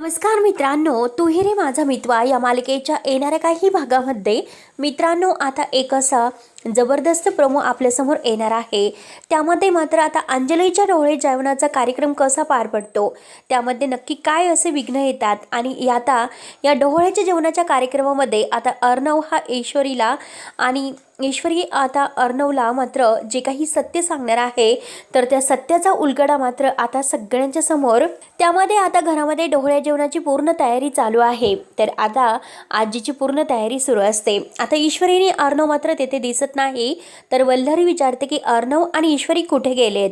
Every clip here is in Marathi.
नमस्कार मित्रांनो तुही रे माझा मितवा. या मालिकेच्या येणाऱ्या काही भागामध्ये मित्रांनो आता एक असा जबरदस्त प्रोमो आपल्यासमोर येणार आहे. त्यामध्ये मात्र आता अंजलीच्या डोळे जेवणाचा कार्यक्रम कसा पार पडतो? त्यामध्ये नक्की काय असे विघ्न येतात? आणि आता या डोहळ्याच्या जेवणाच्या कार्यक्रमामध्ये आता अर्णव हा ईश्वरीला आणि ईश्वरी आता अर्णवला मात्र जे काही सत्य सांगणार आहे तर त्या सत्याचा उलगडा मात्र आता सगळ्यांच्या समोर. त्यामध्ये आता घरामध्ये डोहळ्या जेवणाची पूर्ण तयारी चालू आहे. तर आता आजीची पूर्ण तयारी सुरू असते. आता ईश्वरीने अर्णव मात्र तेथे दिसत नाही तर वल्लरी विचारते की अर्णव आणि ईश्वरी कुठे गेलेत?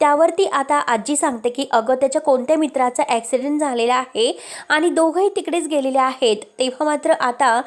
त्यावरती आता आजी सांगते की अगं त्याच्या कोणत्या मित्राचा ॲक्सिडेंट झालेला आहे आणि दोघंही तिकडेच गेलेले आहेत. तेव्हा मात्र आता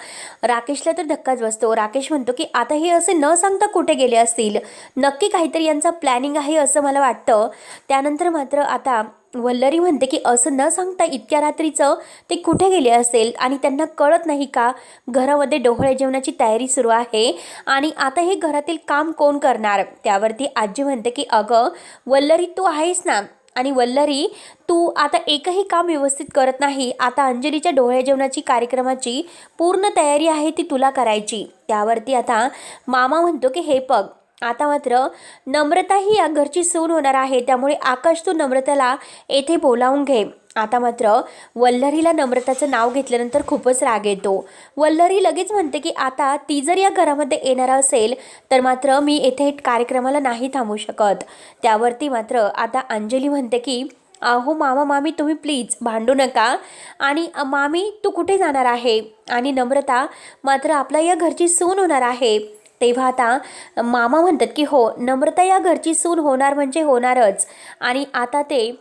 राकेशला तर धक्काच बसतो. राकेश म्हणतो की आता हे असे न सांगता कुठे गेले असतील? नक्की काहीतरी यांचा प्लॅनिंग आहे असं मला वाटतं. त्यानंतर मात्र आता वल्लरी म्हणते की असं न सांगता इतक्या रात्रीचं ते कुठे गेले असेल आणि त्यांना कळत नाही का? घरामध्ये डोहळे जेवणाची तयारी सुरू आहे आणि आता हे घरातील काम कोण करणार? त्यावरती आजी म्हणते की अगं वल्लरी तू आहेस ना आणि वल्लरी तू आता एकही काम व्यवस्थित करत नाही. आता अंजलीच्या डोळ्या जेवणाची कार्यक्रमाची पूर्ण तयारी आहे ती तुला करायची. त्यावरती आता मामा म्हणतो की हे पग आता मात्र नम्रता ही या घरची सून होणार आहे. त्यामुळे आकाश तू नम्रताला येथे बोलावून घे. आता मात्र वल्लरीला नम्रताचं नाव घेतल्यानंतर खूपच राग येतो. वल्लरी लगेच म्हणते की आता ती जर या घरामध्ये येणार असेल तर मात्र मी येथे कार्यक्रमाला नाही थांबू शकत. त्यावरती मात्र आता अंजली म्हणते की अहो मामा मामी तुम्ही प्लीज भांडू नका. आणि मामी तू कुठे जाणार आहे? आणि नम्रता मात्र आपला या घरची सून होणार आहे. तेव्हा आता मामा म्हणतात की हो नम्रता या घरची सून होणार म्हणजे होणारच. आणि आता ते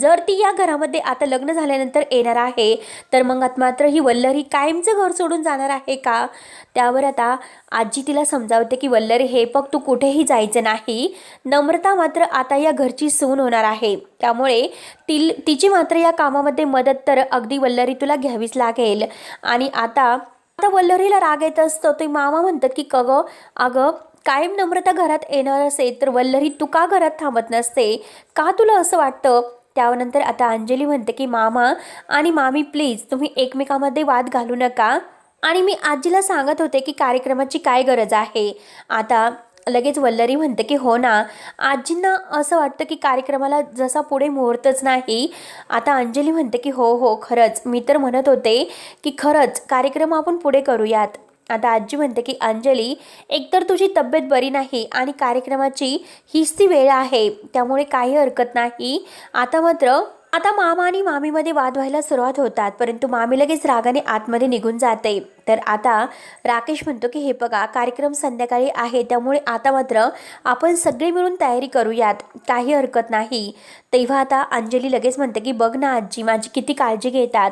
जर ती या घरामध्ये आता लग्न झाल्यानंतर येणार आहे तर मग आता मात्र ही वल्लरी कायमचं घर सोडून जाणार आहे का? त्यावर आता आजी तिला समजावते की वल्लरी हे बघ तू कुठेही जायचं नाही. नम्रता मात्र आता या घरची सून होणार आहे. त्यामुळे ती तिची मात्र या कामामध्ये मदत तर अगदी वल्लरी तुला घ्यावीच लागेल. आणि आता आता वल्लरीला राग येत असतो. ते मामा म्हणतात की कग अगं कायम नम्रता घरात येणार असेल तर वल्लरी तू का घरात थांबत नसते. का तुला असं वाटतं? त्यानंतर आता अंजली म्हणते की मामा आणि मामी प्लीज तुम्ही एकमेकामध्ये वाद घालू नका. आणि मी आजीला सांगत होते की कार्यक्रमाची काय गरज आहे? आता लगेच वल्लरी म्हणते की हो ना. आजींना असं वाटतं की कार्यक्रमाला जसा पुढे मुहूर्तच नाही. आता अंजली म्हणते की हो हो खरंच. मी तर म्हणत होते की खरंच कार्यक्रम आपण पुढे करूयात. आता आजी म्हणते की अंजली एकतर तुझी तब्येत बरी नाही आणि कार्यक्रमाची हीच ती वेळ आहे त्यामुळे काही हरकत नाही. आता मात्र आता मामा आणि मामीमध्ये वाद व्हायला सुरुवात होतात परंतु मामी लगेच रागाने आतमध्ये निघून जाते. तर आता राकेश म्हणतो की हे बघा कार्यक्रम संध्याकाळी आहे त्यामुळे आता मात्र आपण सगळे मिळून तयारी करूयात काही हरकत नाही. तेव्हा आता अंजली लगेच म्हणते की बघ ना आजी माझी किती काळजी घेतात.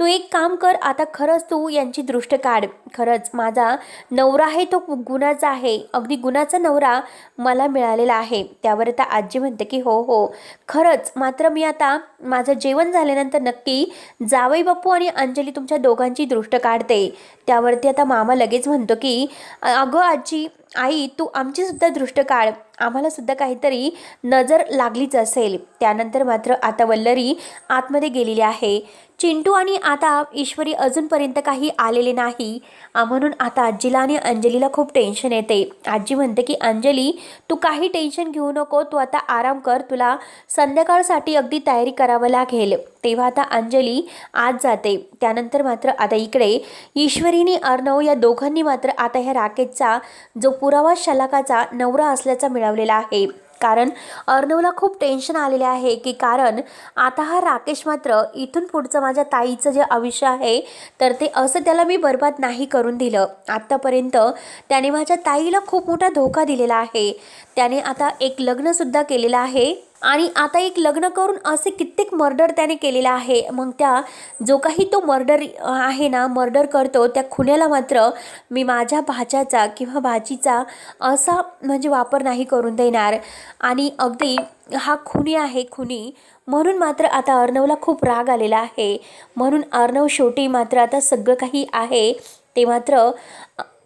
तू एक काम कर आता खरंच तू यांची दृष्ट काढ. खरंच माझा नवरा आहे तो गुणाचा आहे. अगदी गुणाचा नवरा मला मिळालेला आहे. त्यावर आता आजी म्हणते की हो हो. खरंच मात्र मी आता माझं जेवण झाल्यानंतर नक्की जावई बाप्पू आणि अंजली तुमच्या दोघांची दृष्ट काढते. त्यावरती आता मामा लगेच म्हणतो की अगं आजी आई तू आमचीसुद्धा दृष्ट काढ. आम्हालासुद्धा काहीतरी नजर लागलीच असेल. त्यानंतर मात्र आता वल्लरी आतमध्ये गेलेली आहे. चिंटू आणि आता ईश्वरी अजूनपर्यंत काही आलेले नाही. म्हणून आता आजीला आणि अंजलीला खूप टेन्शन येते. आजी म्हणते की अंजली तू काही टेन्शन घेऊ नको. तू आता आराम कर. तुला संध्याकाळसाठी अगदी तयारी करावं लागेल. तेव्हा आता अंजली आज जाते. त्यानंतर मात्र आता इकडे ईश्वरीने अर्णव या दोघांनी मात्र आता ह्या राकेशचा जो पुरावा शलाकाचा नवरा असल्याचा मिळवलेला आहे. कारण अर्णवला खूप टेन्शन आलेले आहे की कारण आता हा राकेश मात्र इथून पुढचं माझ्या ताईचं जे आयुष्य आहे तर ते असं त्याला मी बर्बाद नाही करून दिलं. आत्तापर्यंत त्याने माझ्या ताईला खूप मोठा धोका दिलेला आहे. त्याने आता एक लग्नसुद्धा केलेलं आहे. आणि आता एक लग्न करून असे कित्येक मर्डर त्याने केलेला आहे. मग त्या जो काही तो मर्डर आहे ना मर्डर करतो त्या खुन्याला मात्र मी माझ्या भाच्याचा किंवा भाचीचा असा म्हणजे वापर नाही करून देणार. आणि अगदी हा खुनी आहे खुनी. म्हणून मात्र आता अर्णवला खूप राग आलेला आहे. म्हणून अर्णव शेवटी मात्र आता सगळं काही आहे. ते मात्र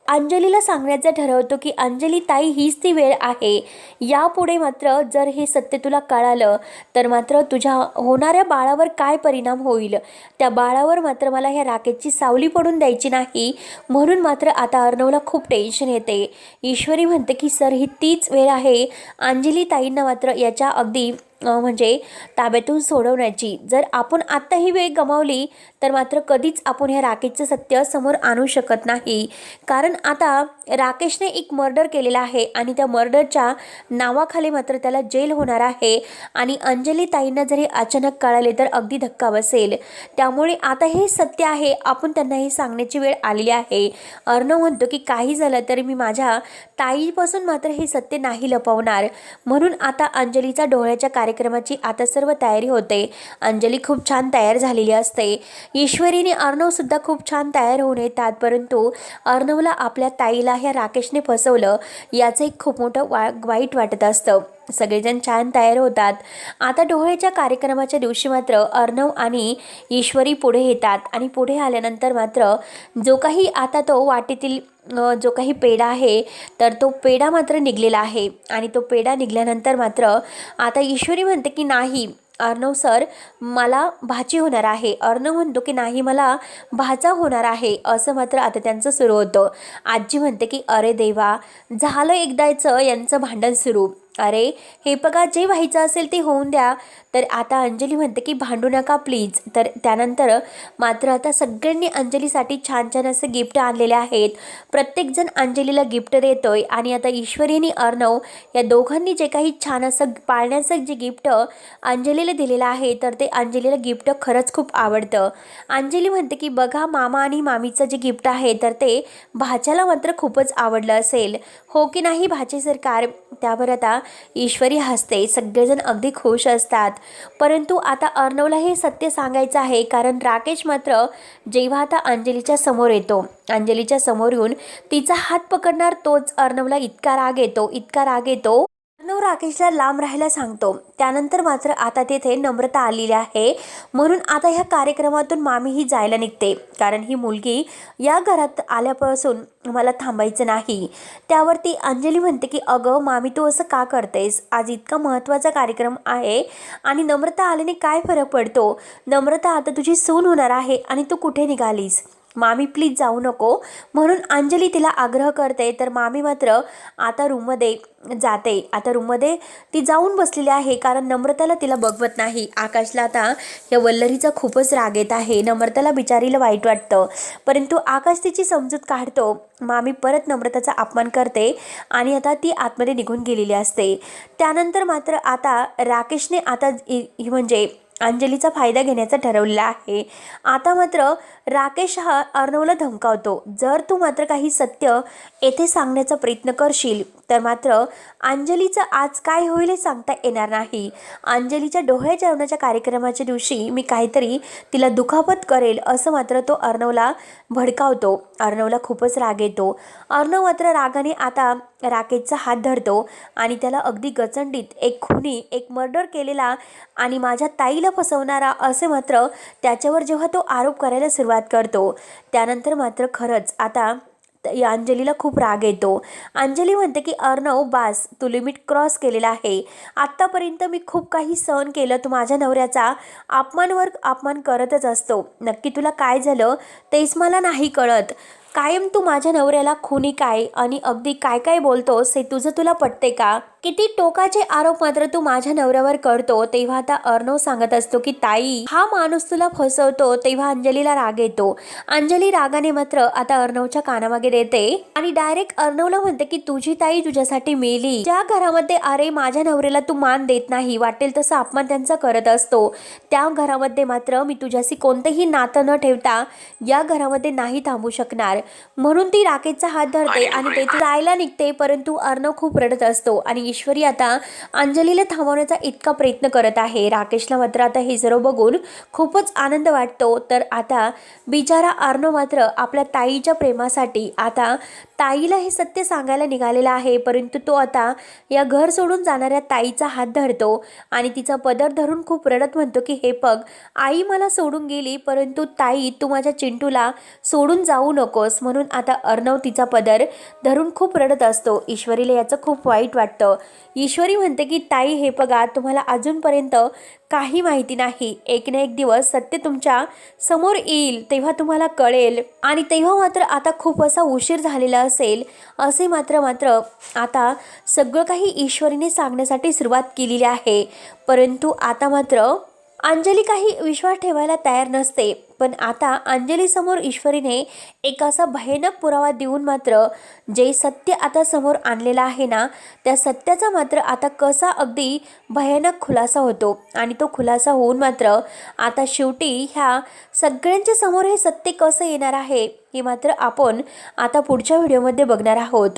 अंजलीला सांगण्याचं ठरवतो की अंजली ताई हीच ती वेळ आहे. यापुढे मात्र जर हे सत्य तुला कळालं तर मात्र तुझ्या होणाऱ्या बाळावर काय परिणाम होईल? त्या बाळावर मात्र मला ह्या राकेशची सावली पडून द्यायची नाही. म्हणून मात्र आता अर्णवला खूप टेन्शन येते. ईश्वरी म्हणते की सर ही तीच वेळ आहे. अंजली ताईंना मात्र याच्या अगदी म्हणजे ताब्यातून सोडवण्याची. जर आपण आत्ता ही वेळ गमावली तर मात्र कधीच आपण ह्या राकेशचं सत्य समोर आणू शकत नाही. कारण आता राकेशने एक मर्डर केलेला आहे आणि त्या मर्डरच्या नावाखाली मात्र त्याला जेल होणार आहे आणि अंजली ताईंना जरी अचानक कळाले तर अगदी धक्का बसेल. त्यामुळे आता हे सत्य आहे आपण त्यांना हे सांगण्याची वेळ आलेली आहे. अर्णव म्हणतो की काही झालं तरी मी माझ्या ताईपासून मात्र हे सत्य नाही लपवणार. म्हणून आता अंजलीचा डोळ्याच्या कार्यक्रमाची आता सर्व तयारी होते. अंजली खूप छान तयार झालेली असते. ईश्वरीने अर्णवसुद्धा खूप छान तयार होऊन येतात परंतु अर्णवला आपल्या ताईला ह्या राकेशने फसवलं याचं एक खूप मोठं वा वाईट वाटत असतं. सगळेजण छान तयार होतात. आता डोहळेच्या कार्यक्रमाच्या दिवशी मात्र अर्णव आणि ईश्वरी पुढे येतात आणि पुढे आल्यानंतर मात्र जो काही आता तो वाटेतील जो काही पेढा आहे तर तो पेढा मात्र निघलेला आहे. आणि तो पेढा निघाल्यानंतर मात्र आता ईश्वरी म्हणते की नाही अर्णव सर मला भाची होणार आहे. अर्णव म्हणतो की नाही मला भाचा होणार आहे. असं मात्र आता त्यांचं सुरू होतं. आजी म्हणते की अरे देवा झालं एकदाचं यांचं भांडण सुरू. अरे हे बघा जे व्हायचं असेल ते होऊन द्या. तर आता अंजली म्हणते की भांडू नका प्लीज तर त्यानंतर मात्र आता सगळ्यांनी अंजलीसाठी छान छान असं गिफ्ट आणलेले आहेत. प्रत्येकजण अंजलीला गिफ्ट देतोय आणि आता ईश्वरी आणि अर्णव या दोघांनी जे काही छान असं पाळण्याचं जे गिफ्ट अंजलीला दिलेलं आहे तर ते अंजलीला गिफ्ट खरंच खूप आवडतं. अंजली म्हणते की बघा मामा आणि मामीचं जे गिफ्ट आहे तर ते भाच्याला मात्र खूपच आवडलं असेल. हो की नाही भाचे सरकार त्यावर आता ईश्वरी हसते. सगळेजण अगदी खुश असतात. परंतु आता अर्णवला हे सत्य सांगायचं आहे. कारण राकेश मात्र जेव्हा आता अंजलीच्या समोर येतो. अंजलीच्या समोर येऊन तिचा हात पकडणार तोच अर्णवला इतका राग येतो इतका राग येतो. अर्णव राकेशला लांब राहायला सांगतो. त्यानंतर मात्र आता तेथे नम्रता आलेली आहे. म्हणून आता ह्या कार्यक्रमातून मामी ही जायला निघते. कारण ही मुलगी या घरात आल्यापासून मला थांबायचं नाही. त्यावरती अंजली म्हणते की अगं मामी तू असं का करतेस? आज इतका महत्त्वाचा कार्यक्रम आहे आणि नम्रता आल्याने काय फरक पडतो? नम्रता आता तुझी सून होणार आहे आणि तू कुठे निघालीस? मामी प्लीज जाऊ नको. म्हणून अंजली तिला आग्रह करते तर मामी मात्र आता रूममध्ये जाते. आता रूममध्ये ती जाऊन बसलेली आहे कारण नम्रताला तिला बघवत नाही. आकाशला आता या वल्लरीचा खूपच राग येत आहे. नम्रताला बिचारीला वाईट वाटतं. परंतु आकाश तिची समजूत काढतो. मामी परत नम्रताचा अपमान करते आणि आता ती आतमध्ये निघून गेलेली असते. त्यानंतर मात्र आता राकेशने आता इ- म्हणजे अंजलीचा फायदा घेण्याचं ठरवलेलं आहे. आता मात्र राकेश हा अर्णवला धमकावतो. जर तू मात्र काही सत्य येथे सांगण्याचा प्रयत्न करशील तर मात्र अंजलीचं आज काय होईल हे सांगता येणार नाही. अंजलीच्या डोळे जेवणाच्या कार्यक्रमाच्या दिवशी मी काहीतरी तिला दुखापत करेल असं मात्र तो अर्णवला भडकावतो. अर्णवला खूपच राग येतो. अर्णव मात्र रागाने आता राकेशचा हात धरतो आणि त्याला अगदी गचंडीत एक खुनी एक मर्डर केलेला आणि माझ्या ताईला फसवणारा असे मात्र त्याच्यावर जेव्हा तो आरोप करायला सुरुवात करतो त्यानंतर मात्र खरंच आता त- या अंजलीला खूप राग येतो. अंजली म्हणते की अर्णव बास तू लिमिट क्रॉस केलेला आहे. आत्तापर्यंत मी खूप काही सहन केलं तू माझ्या नवऱ्याचा अपमानवर अपमान करतच असतो. नक्की तुला काय झालं? तेच मला नाही कळत. कायम तू माझ्या नवऱ्याला खुनी काय आणि अगदी काय काय बोलतोस हे तुझं तुला पटते का? किती टोकाचे आरोप मात्र तू माझ्या नवऱ्यावर करतो. तेव्हा आता अर्णव सांगत असतो की ताई हा माणूस तुला फसवतो. तेव्हा अंजलीला राग येतो. अंजली रागाने मात्र आता अर्णवच्या कानामागे देते आणि डायरेक्ट अर्णवला म्हणते की तुझी ताई तुझ्यासाठी मेली. ज्या घरामध्ये अरे माझ्या नवऱ्याला तू मान देत नाही वाटेल तसं अपमान त्यांचा करत असतो. त्या घरामध्ये मात्र मी तुझ्याशी कोणतेही नातं न ठेवता या घरामध्ये नाही थांबू शकणार. म्हणून ती राकेशचा हात धरते आणि तेथे जायला निघते परंतु अर्णव खूप रडत असतो आणि ईश्वरी आता अंजलीला थांबवण्याचा इतका प्रयत्न करत आहे. राकेशला मात्र आता हे सर्व बघून खूपच आनंद वाटतो. तर आता बिचारा अर्णव मात्र आपल्या ताईच्या प्रेमासाठी आता ताईला हे सत्य सांगायला निघालेला आहे परंतु तो आता या घर सोडून जाणाऱ्या ताईचा हात धरतो आणि तिचा पदर धरून खूप रडत म्हणतो की हे पग आई मला सोडून गेली परंतु ताई तू माझ्या चिंटूला सोडून जाऊ नकोस. म्हणून आता अर्णव तिचा पदर धरून खूप रडत असतो. ईश्वरीला याचं खूप वाईट वाटतं. ईश्वरी म्हणते की ताई हे बघा तुम्हाला अजूनपर्यंत काही माहिती नाही. एक ना एक दिवस सत्य तुमच्यासमोर येईल तेव्हा तुम्हाला कळेल. आणि तेव्हा मात्र आता खूप असा उशीर झालेला असेल असे मात्र मात्र आता सगळं काही ईश्वरीने सांगण्यासाठी सुरुवात केलेली आहे. परंतु आता मात्र अंजली काही विश्वास ठेवायला तयार नसते पण आता अंजलीसमोर ईश्वरीने एक असा भयानक पुरावा देऊन मात्र जे सत्य आता समोर आणलेलं आहे ना त्या सत्याचा मात्र आता कसा अगदी भयानक खुलासा होतो. आणि तो खुलासा होऊन मात्र आता शेवटी ह्या सगळ्यांच्या समोर हे सत्य कसं येणार आहे हे मात्र आपण आता पुढच्या व्हिडिओमध्ये बघणार आहोत.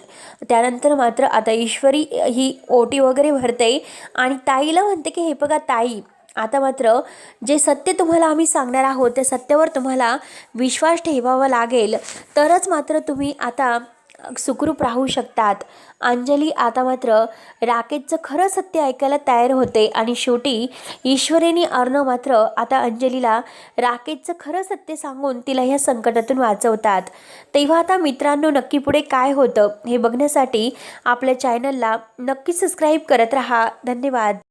त्यानंतर मात्र आता ईश्वरी ही ओटी वगैरे भरते आणि ताईला म्हणते की हे बघा ताई आता मात्र जे सत्य तुम्हाला आम्ही सांगणार आहोत त्या सत्यावर तुम्हाला विश्वास ठेवावा लागेल. तरच मात्र तुम्ही आता सुखरूप राहू शकतात. अंजली आता मात्र राकेशचं खरं सत्य ऐकायला तयार होते आणि शेवटी ईश्वरीने अर्णव मात्र आता अंजलीला राकेशचं खरं सत्य सांगून तिला ह्या संकटातून वाचवतात. तेव्हा आता मित्रांनो नक्की पुढे काय होतं हे बघण्यासाठी आपल्या चॅनलला नक्की सबस्क्राईब करत राहा. धन्यवाद.